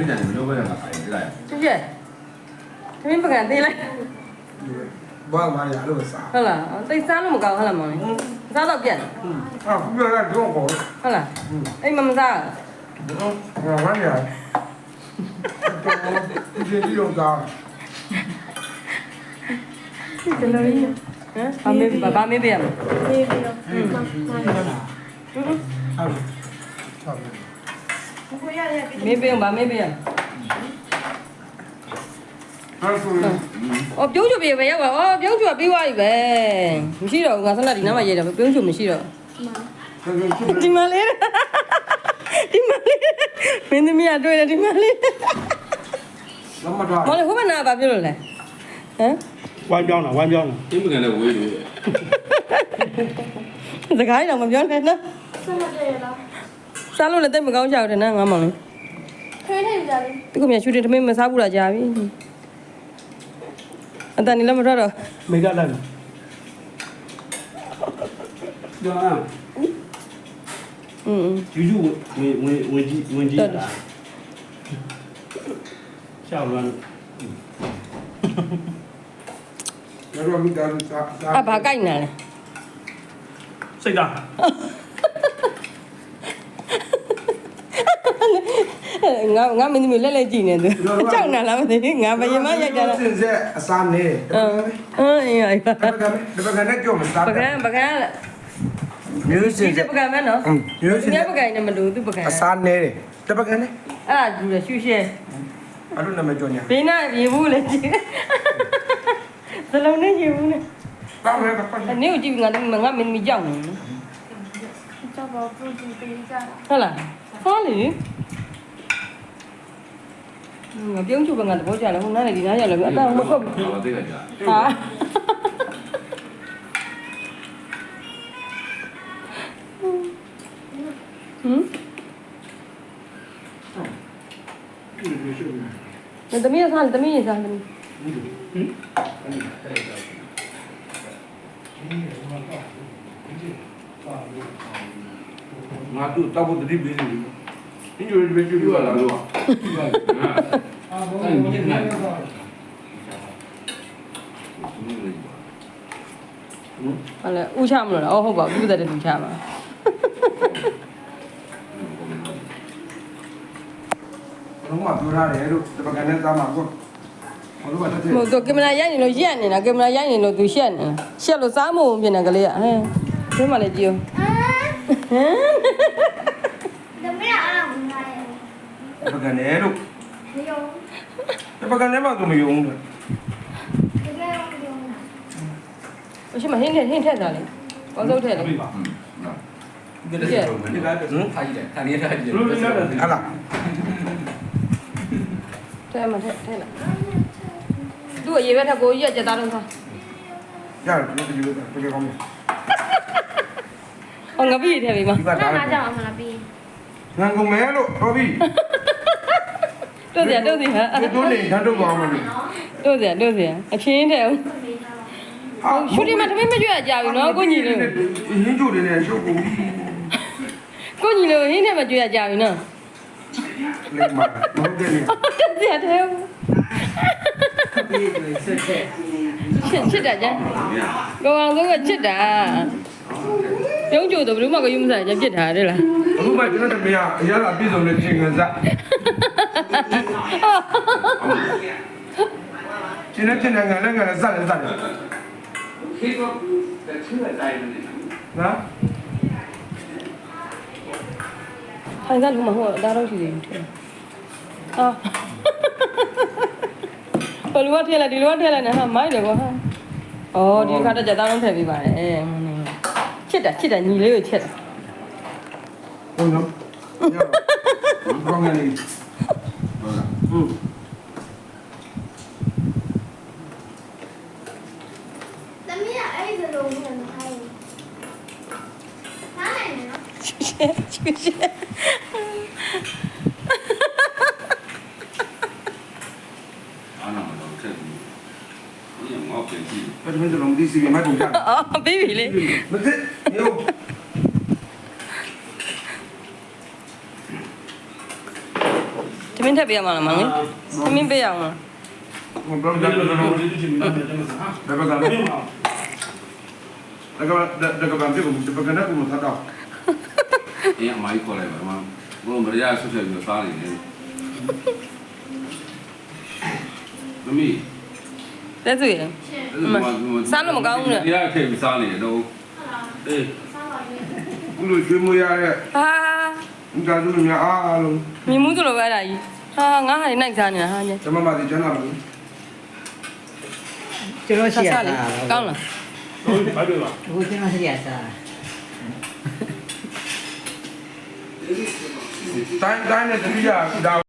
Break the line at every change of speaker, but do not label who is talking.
မိတယ်မလို့ပဲမှာခိုင်းကြတယ်
ချစ်ချစ်သမီးပကံသေးလိုက်
ဘာမှရလို့စား
ဟုတ်လားသိစားလို့မကောင်းဟုတ်လားမောင်လေးစားတော့ပြတ်
အာခုပြောတာတော့ကော
ဟုတ်လားအိမ်မမစား
ဘာမှရဒီဒီတော့ကော
ဒီလိုလေးဟမ်ဘာမေးဘာမေးပြရမလဲ
ပြေးပြီးတော့မမ
ဟုတ်ဟုတ်
ကိုရရပြီး
မေးပြဘာမေးပြရ
အဲ့ဆိုရင်
အော်ပြုံးချူပြေပဲရောက်ပါအော်ပြုံးချူကပြီးသွားပြီပဲမရှိတော့ဘူးငါဆက်လက်ဒီနားမှာရေးတယ်ပြုံးချူမရှိတော့
ဆိုရင်သူ
ဒီမလေးဒီမလေးမင်းသမီးကတွေ့တယ်ဒီမလေး
လမ်းမတော်
မောင်လေးဟိုဘက်နာဘာပြောလို့လဲဟမ်
ဝိုင်းပြောင်းတာဝိုင်းပြောင်းတာ
အင်းမကန်လည်းဝေးတယ်
စကားတော့မပြောနဲ့နော်
ဆက်မတည့်လား
စားလို့လည်းတိတ်မကောင်းကြဘူးတဲ့နော်ငါမောင်လေး
ခွေးနေကြတယ်
သူကမြန်ရှူတင်ထမင်းမစားဘူးလားကြာပြီအတန်နေလည်းမထွက်တော့
မေကလိုက်မယ်ကျောင်း
อืม
ယူယူဝင်ဝင်ဝင်ကြီးဝင်ကြီးတာရှောက်လမ်း
တော့မိသားစုစားစား
အဘာကြိုက်နေလဲ
စိတ်သား
ငါငါမင်းသမီးလက်လက်ကြည့်နေသူကြောက်နေလားမသိငါဘယမရိုက်တာလား
စင်ဆက်အစားနေ
အင်းအင်းအေးအေး
ဘယ်ကဘယ်ကနေကြောမစား
ပကံပကံ
မျိုးစ
ဒီ
င်ဆက်
ပကံမဲနော်
မျိုးစင်
ဒီပကံနဲ့မတူသူပကံ
အစားနေတယ်တပကနေ
အဲ့ဒါဒူရရှူရှဲ
အဲ့လိုနာမည်ကြောညာ
ဘေးနာရေဘူးလေကြည့်စလုံးနဲ့ရေဘူးနဲ့
ပါမယ်ပါပါ
အနေကိုကြည့်ငါငါမင်းသမီးကြောက်နေ
ကြောက်ပါပရိုတီပေးကြတာ
ဟုတ်လားစားလေ ငါပြုံးချုပ်ပဲငါသဘောကျတယ်ဟိုနားနဲ့ဒီနားရောက်လာပြီအတန်မခုတ်ဘူး
ဟုတ်သေးတယ်ကြာ
ဟာဟမ်မသမီးရစားသမီးရစားသမီးဟမ်
ငါတို့တောက်ဖို့တတိပေးနေပြီဒီလိုပဲကြ
ည့်
ရ
တာ
တော့
အဲ့ဒီမြင်နေ
ဟဲ့လေဥချမလို့လားအော်ဟုတ်ပါဘူးသူ့တဲ့တူချမှာ
လုံးဝပြောရတယ်တို့တပကနေသားမှာကိုဘာလို့ပါတက်
ဟိုတော့ကင်မရာရိုက်နေလို့ရက်နေတာကင်မရာရိုက်နေလို့သူရှက်နေတာရှက်လို့စားမုံပြင်နေကလေးကဟဲ့ဒီမှာလည်းကြည့်
အာ
ဟမ်
တမရအားမနာရ
တပကနေတို့
နေရော
တပကနေမှသူမယုံဘူး
တကယ်ရောရော
အရှိမဟင်းထက်ဟင်းထက်တာလေဘောစုပ်ထက်လေ
ပြီပါဟွန်းဒီကနေ့ဒီကနေ့ထားကြည့်တယ်ထားနေထားကြည့်တယ်
ဟာလား
ထဲမှာထဲထဲလာသူ့အရေးပဲထက်ကိုရက်ကြသားတော့စား
ရတယ်ဒီလိုတကယ်ကောင်းတယ်
ဟောငါပြီထဲပြီမ
ဒီက
နာ
ဒါ
နာကြောင်အမလားပြီး
ငန်ကုန်မဲလို့တော်ပြီ
တို့စရာတို့စရာ
ဒီတို့နေဓာတ်တော့ကောင်းမလို့
တို့စရာတို့စရာအချင်းတဲ့ရှူတင်မှာတမင်းမကြွရကြဘူးနော်ကိုညီလေး
ရင်းကျိုးတွေနဲ့ရှုပ်ကုန်ပြီ
ကိုညီလေးဟင်းထဲမှာကြွရကြပြီနော်
လေမဟုတ်တယ်လေ
တို့စရာထဲချစ်ချစ်တာကြကိုအောင်ဆုံးကချစ်တာ ပြုံးကြိုတော့ဘယ်သူမှကယူမစားကြပြစ်ထားတယ်လား
အခုမှကျွန်တော်တမရအရသာပြည့်စုံတဲ့ချိန်ခံစားရှင်နဲ့ချင်းနိုင်ငံလည်းငါလည်းစတယ်စတယ်နော်
ခိုင်စားလူမဟုတ်ဒါတော့ရှိသေးဘူးဟာဘယ်လိုကထဲလိုက်ဒီလိုကထဲလိုက်နေဟာမိုက်တယ်ကွာဟာအော်ဒီခါတော့ကြသားလုံးထည့်ပေးပါတယ်အဲ ချစ်တာချစ်တာညီလေးကိုချစ်တာ
ဟုတ်နော်ကောင်းတယ်
ဟုတ်လား
ဟုတ်
တမရအဲ့ဒီလိုမျိုးမခိုင်းဘူးနားနိုင်နော်
ချစ်ချစ်ချစ်
အားနာမလို့ဆက်ပြီးဒီငေါ့ပြန်ကြည့်
အဲ့ဒါမျိုးလုံးဒီစီမိုက်ပုံကြတယ်
အော်ဘေဘီလေး
မသိ ယော
တမင်းထထည့်ပေးရမှာလားမောင်လေးသမင်းပေးရအောင်လား
ဘယ်ဘ
ဘ
က်က
ယ်
လဲ
လို
ဘ
လဲ
ယ်
ဒီချင်းမင်းတယ်မစား
ဘက်ကလဲ
ဘယ်မှာ
ဒါကဒါကဘာဖြစ်ကုန်ဒီဘက်ကနဲ့ကိုမထားတော့
အေးအမိုင်းခေါ်လိုက်ပါမဘုံမရရဆွတ်ဆက်ပြီးစားနေတယ်သမီး
လက်စွေရစားလို့မကောင်းဘူးလေ
တရားထည့်ပြီးစားနေတယ်တော့ အေး
ခုလိုကျွေးမွေးရတဲ့
ဟာ
ဦးသားစုများအားလုံး
မြင်မှုသလိုပဲအဲ့ဒါကြီးဟာငါဟာနေနိုင်စားနေတာဟာည
ကျမမဒီကျန်းလာဘူး
ကျွန်တော်ရှိရ
စားလေ
တာ
ကောင်းလား
ဟုတ်ဘာပြောပါ
ဟိုကျွန်တော်ရှိရတာ
တိုင်းတိုင်းနဲ့တတိယဒါ